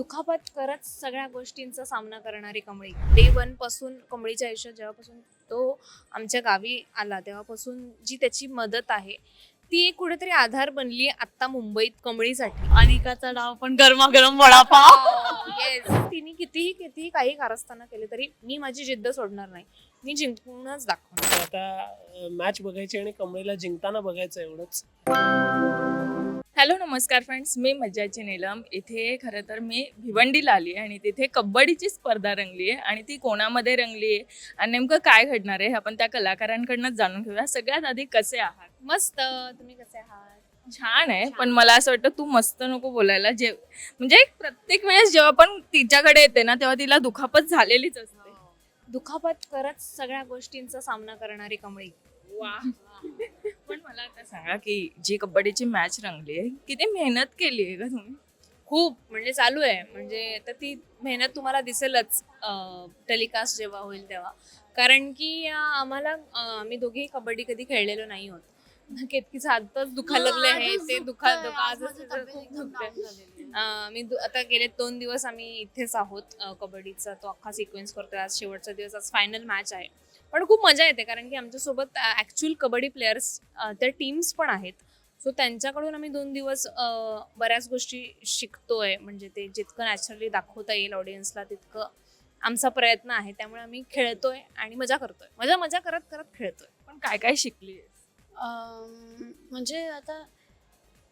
दुखापत करत सगळ्या गोष्टींचा सामना करणारी कमळी. डे वनपासून कमळीच्या आयुष्यात जेव्हापासून तो आमच्या गावी आला तेव्हापासून जी त्याची मदत आहे ती एक कुठेतरी आधार बनली आत्ता मुंबईत कमळीसाठी. अनिकाचा डाव पण गरमागरम वडापाव. येस तिने कितीही कितीही काही कारस्थानं केले तरी मी माझी जिद्द सोडणार नाही. मी जिंकूनच दाखवणार. आता मॅच बघायची आणि कमळीला जिंकताना बघायचं एवढंच. हॅलो नमस्कार फ्रेंड्स. मी मज्जाची नीलम. इथे खरं तर मी भिवंडीला आली आहे आणि तिथे कबड्डीची स्पर्धा रंगली आहे आणि ती कोणामध्ये रंगली आहे आणि नेमकं काय घडणार आहे हे आपण त्या कलाकारांकडनंच जाणून घेऊया. सगळ्यात आधी कसे आहात? मस्त. तुम्ही कसे आहात? छान आहे. पण मला असं वाटतं तू मस्त नको बोलायला. जे म्हणजे प्रत्येक वेळेस जेव्हा पण तिच्याकडे येते ना तेव्हा तिला दुखापत झालेलीच असते. दुखापत करत सगळ्या गोष्टींचा सामना करणारी कमळी. वा पण मला आता सांगा की जी कबड्डीची मॅच रंगली आहे किती मेहनत केली आहे का तुम्ही? खूप म्हणजे चालू आहे. म्हणजे तर ती मेहनत तुम्हाला दिसेलच टेलिकास्ट जेव्हा होईल तेव्हा. कारण की आम्हाला आम्ही दोघेही कबड्डी कधी खेळलेलो नाही होत. केतकीचं आजच दुखायला लागलं आहे ते दुखा दुखा आजच खूप मी आता गेले दोन दिवस आम्ही इथेच आहोत कबड्डीचा तो अख्खा सिक्वेन्स करतोय. आज शेवटचा दिवस आज फायनल मॅच आहे. पण खूप मजा येते कारण की आमच्यासोबत ॲक्च्युअल कबड्डी प्लेयर्स त्या टीम्स पण आहेत. सो त्यांच्याकडून आम्ही दोन दिवस बऱ्याच गोष्टी शिकतोय. म्हणजे ते जितकं नॅचरली दाखवता येईल ऑडियन्सला तितकं आमचा प्रयत्न आहे. त्यामुळे आम्ही खेळतोय आणि मजा करतोय. मजा मजा करत करत खेळतोय. पण काय काय शिकली म्हणजे आता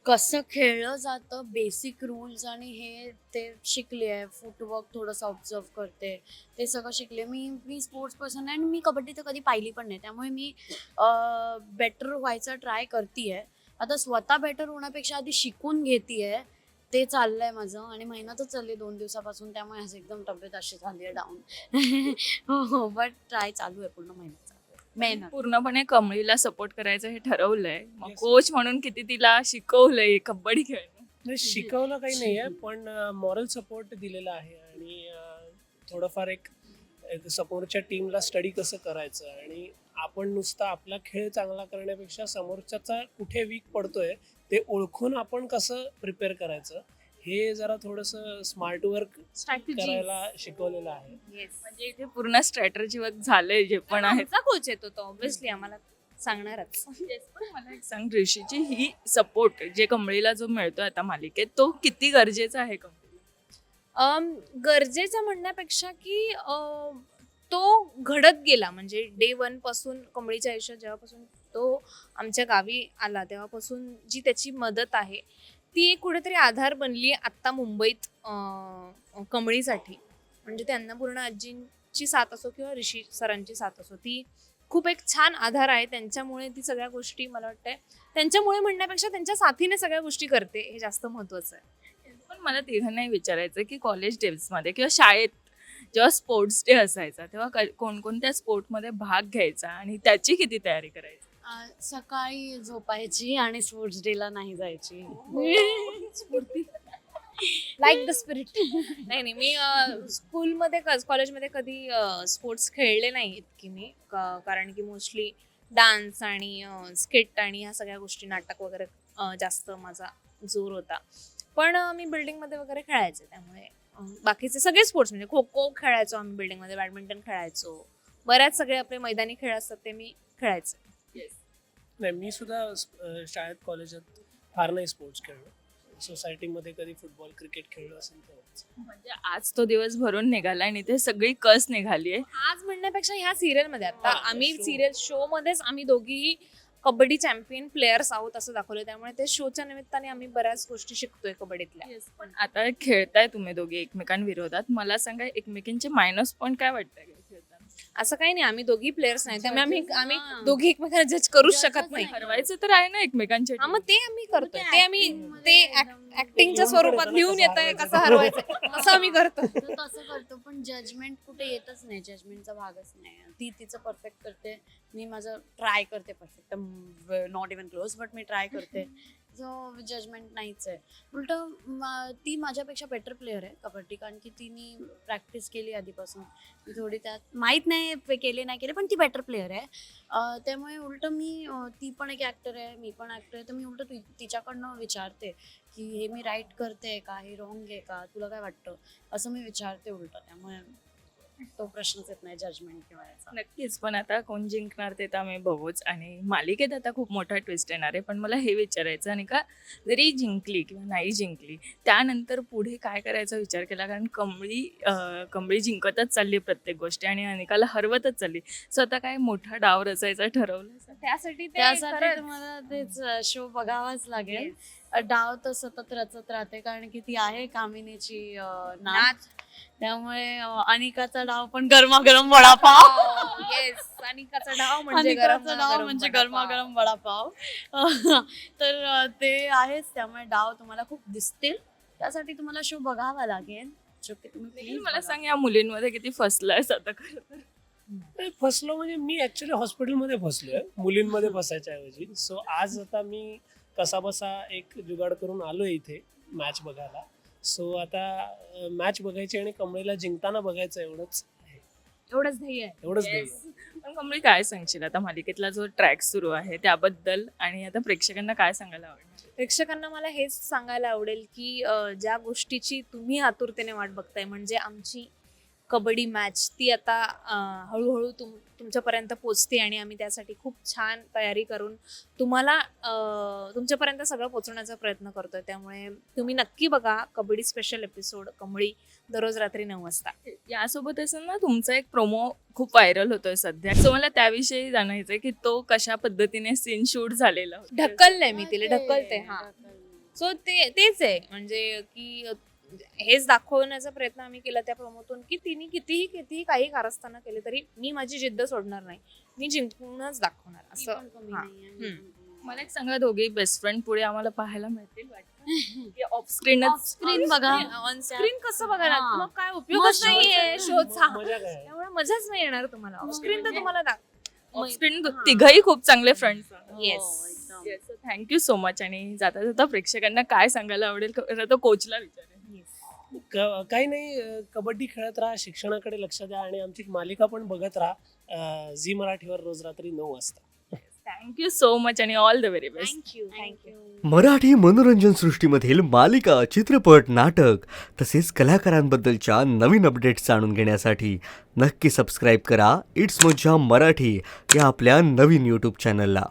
कसं खेळलं जातं बेसिक रूल्स आणि हे ते शिकले आहे फुटवर्क थोडंसं ऑब्झर्व करते. ते सगळं शिकले मी मी स्पोर्ट्स पर्सन आहे आणि मी कबड्डी तर कधी पाहिली पण नाही. त्यामुळे मी बेटर व्हायचं ट्राय करते आहे आता स्वतः बेटर होण्यापेक्षा आधी शिकून घेते आहे ते चाललंय माझं आणि महिन्यातच चालली दोन दिवसापासून. त्यामुळे आज एकदम तब्येत अशी झाली आहे डाऊन हो हो बट ट्राय चालू आहे पूर्ण महिन्यात आहे मेहनत. पूर्णपणे कमळीला सपोर्ट करायचं हे ठरवलंय. मग Yes. कोच म्हणून किती तिला शिकवलंय कबड्डी खेळणं. नाही शिकवलं काही नाहीये पण मॉरल सपोर्ट दिलेला आहे आणि अं, थोडंफार एक एक समोरच्या टीमला स्टडी कसं करायचं आणि आपण नुसता आपला खेळ चांगला करण्यापेक्षा समोरच्याचा कुठे वीक पडतोय ते ओळखून आपण कसं प्रिपेअर करायचं. हे जरा थोडस स्मार्ट वर्क स्ट्रॅटेजी करायला शिकवलेलं आहे. येस म्हणजे इथे पूर्ण स्ट्रॅटर्जी वर्क झालंय जे पण आहे. आमचा कोच येतो तो ऑब्व्हियसली आम्हाला सांगणारच. पण मला एक सांग ऋषीची ही सपोर्ट जे कमळीला जो मिळतोय आता मालिकेत तो किती गरजेचा आहे अम, गरजेचं म्हणण्यापेक्षा की अम, तो घडत गेला. म्हणजे डे वनपासून कमळीच्या आयुष्यात जेव्हापासून तो आमच्या गावी आला तेव्हापासून जी त्याची मदत आहे ती एक कुठेतरी आधार बनली आत्ता मुंबईत कमळीसाठी. म्हणजे त्यांना पूर्ण आजींची साथ असो किंवा ऋषी सरांची साथ असो ती खूप एक छान आधार आहे. त्यांच्यामुळे ती सगळ्या गोष्टी मला वाटतंय त्यांच्यामुळे म्हणण्यापेक्षा त्यांच्या साथीने सगळ्या गोष्टी करते हे जास्त महत्वाचं आहे. पण मला तिघांनाही विचारायचं की कॉलेज डेजमध्ये किंवा शाळेत जेव्हा स्पोर्ट्स डे असायचा तेव्हा कोणकोणत्या स्पोर्टमध्ये भाग घ्यायचा आणि त्याची किती तयारी करायची? सकाळी झोपायची आणि स्पोर्ट्स डेला नाही जायची. लाईक द स्पिरिट नाही नाही मी स्कूलमध्ये कॉलेजमध्ये कधी स्पोर्ट्स खेळले नाही इतकी मी. कारण की मोस्टली डान्स आणि स्किट आणि ह्या सगळ्या गोष्टी नाटक वगैरे जास्त माझा जोर होता. पण मी बिल्डिंगमध्ये वगैरे खेळायचे त्यामुळे बाकीचे सगळे स्पोर्ट्स म्हणजे खो खो खेळायचो आम्ही बिल्डिंगमध्ये बॅडमिंटन खेळायचो. बऱ्याच सगळे आपले मैदानी खेळ असतात ते मी खेळायचे. नाही मी सुद्धा शाळेत कॉलेजात फार नाही स्पोर्ट्स खेळलो. सोसायटीमध्ये कधी फुटबॉल क्रिकेट खेळलो असेल तेव्हाच. म्हणजे आज तो दिवस भरून निघाला आणि ते सगळी कस निघाली आहे. आज म्हणण्यापेक्षा ह्या सिरियलमध्ये आता हा, आम्ही show. सिरियल शो मध्येच आम्ही दोघीही कबड्डी चॅम्पियन प्लेयर्स आहोत असं दाखवलं त्यामुळे ते शोच्या निमित्ताने आम्ही बऱ्याच गोष्टी शिकतोय कबड्डीतल्या. पण आता खेळताय तुम्ही दोघे एकमेकांविरोधात. मला सांगा एकमेकींचे मायनस पॉईंट काय वाटतं खेळताना असं काही नाही आम्ही दोघी प्लेयर्स नाही त्यामुळे आम्ही आम्ही. दोघी एकमेकांना जज करूच शकत नाही. ठरवायचं तर आहे ना एकमेकांच्या हा मग ते आम्ही करतोय. ते ते आम्ही ते ऍक्टिंगच्या स्वरूपात लिहून कसं येत आहे हरवायचं. कसं हरवायचं तसं आम्ही करतो तो तसं करतो पण जजमेंट कुठे येतच नाही. जजमेंटचा भागच नाही. ती तिचं परफेक्ट करते. मी माझं ट्राय करते perfect not even close but me try करते. जो जजमेंट नाहीच आहे. उलट मा- ती माझ्यापेक्षा बेटर प्लेअर आहे कबड्डी कारण की तिने प्रॅक्टिस केली आधीपासून. ती थोडी त्यात माहीत नाही केले नाही केले पण ती बेटर प्लेअर आहे. त्यामुळे उलट मी ती पण एक ॲक्टर आहे मी पण ॲक्टर आहे तर मी उलट ति- तिच्याकडनं विचारते की हे मी राईट करते का? हे रॉंग आहे का? तुला काय वाटतं? असं मी विचारते उलट. त्यामुळे तो प्रश्नच येत नाही जजमेंट किंवा याचा नक्कीच पण आता कोण जिंकणार ते तर आम्ही बघूच. आणि मालिकेत आता खूप मोठा ट्विस्ट येणार आहे पण मला हे विचारायचं आणि का जरी जिंकली किंवा नाही जिंकली त्यानंतर पुढे काय करायचा विचार केला? कारण कमळी कमळी जिंकतच चालली प्रत्येक गोष्टी आणि अनिकाला हरवतच चालली सो आता काय मोठा डाव रचायचा ठरवलं? त्यासाठी त्यासाठी तुम्हाला तेच शो बघावाच लागेल. डाव तर सतत रचत राहते कारण की ती आहे कामिनीची अं, नाच त्यामुळे अं, अनिकाचा डाव पण गरमागरम वडापाव. येस अनिकाचा डाव म्हणजे अनिकाचा गरम डाव म्हणजे गरमागरम वडापाव. तर अं, ते आहेच त्यामुळे डाव तुम्हाला खूप दिसतील. त्यासाठी तुम्हाला शो बघावा लागेल. जो की तुम्ही please मला बघा. सांग या मुलींमध्ये किती फसलायस आता खरं तर? नाही, फसलो म्हणजे मी ऍक्च्युली हॉस्पिटलमध्ये फसलोय. मुलींमध्ये फसायच्या ऐवजी. सो आज आता मी कसा बसा एक जुगाड करून आलोय इथे मॅच बघायला सो आता मॅच बघायची आणि कमळीला जिंकताना बघायचं एवढंच आहे. एवढंच ध्येय आहे एवढंच Yes. ध्येय. पण कमळी काय सांगशील आता मालिकेतला जो ट्रॅक सुरू आहे त्याबद्दल आणि आता प्रेक्षकांना काय सांगायला आवडणार प्रेक्षकांना मला हेच सांगायला आवडेल की अं, ज्या गोष्टीची तुम्ही आतुरतेने वाट बघताय म्हणजे आमची कबड्डी मॅच ती आता हळूहळू तुम तुमच्यापर्यंत पोचते आणि आम्ही त्यासाठी खूप छान तयारी करून तुम्हाला तुमच्यापर्यंत सगळं पोचवण्याचा प्रयत्न करतोय. त्यामुळे तुम्ही नक्की बघा कबड्डी स्पेशल एपिसोड कमळी दररोज रात्री नऊ वाजता. यासोबतच ना तुमचा एक प्रोमो खूप व्हायरल होतोय सध्या. सो मला त्याविषयी जाणायचंय की तो कशा पद्धतीने सीन शूट झालेला. ढकललंय मी तिला ढकलते हा. सो ते तेच आहे. म्हणजे की हेच दाखवण्याचा प्रयत्न आम्ही केला त्या प्रमोतून की तिने कितीही कितीही काही कारस्थानं केले तरी मी माझी जिद्द सोडणार नाही. मी जिंकूनच दाखवणार असं. हा. मला एक सांगा दोघे बेस्ट फ्रेंड पुढे आम्हाला पाहायला मिळतील वाटतं? की ऑफ Off-screen बघा. ऑन स्क्रीन कसं बघणार हा. मग काय उपयोगच मग नाहीये शोचा त्यामुळे मजाच नाही येणार तुम्हाला. ऑन स्क्रीन तर तुम्हाला ऑफ स्क्रीन हा. तिघही खूप चांगले फ्रेंड्स. हो, एकदम. थँक्यू सो मच आणि जाता जाता प्रेक्षकांना काय सांगायला आवडेल तर कोचला विचारेल. क- काही नाही अं, कबड्डी खेळत राहा शिक्षणाकडे लक्ष द्या आणि आमची मालिका पण बघत राहा. अं, झी मराठीवर रोज रात्री नऊ वाजता. थँक्यू सो मच आणि all the very best thank you thank you Marathi मनोरंजन सृष्टीमधील मालिका चित्रपट नाटक तसेच कलाकारांबद्दलच्या नवीन अपडेट्स जाणून घेण्यासाठी नक्की सबस्क्राईब करा. इट्स मज्जा मराठी या आपल्या नवीन यूट्यूब चॅनलला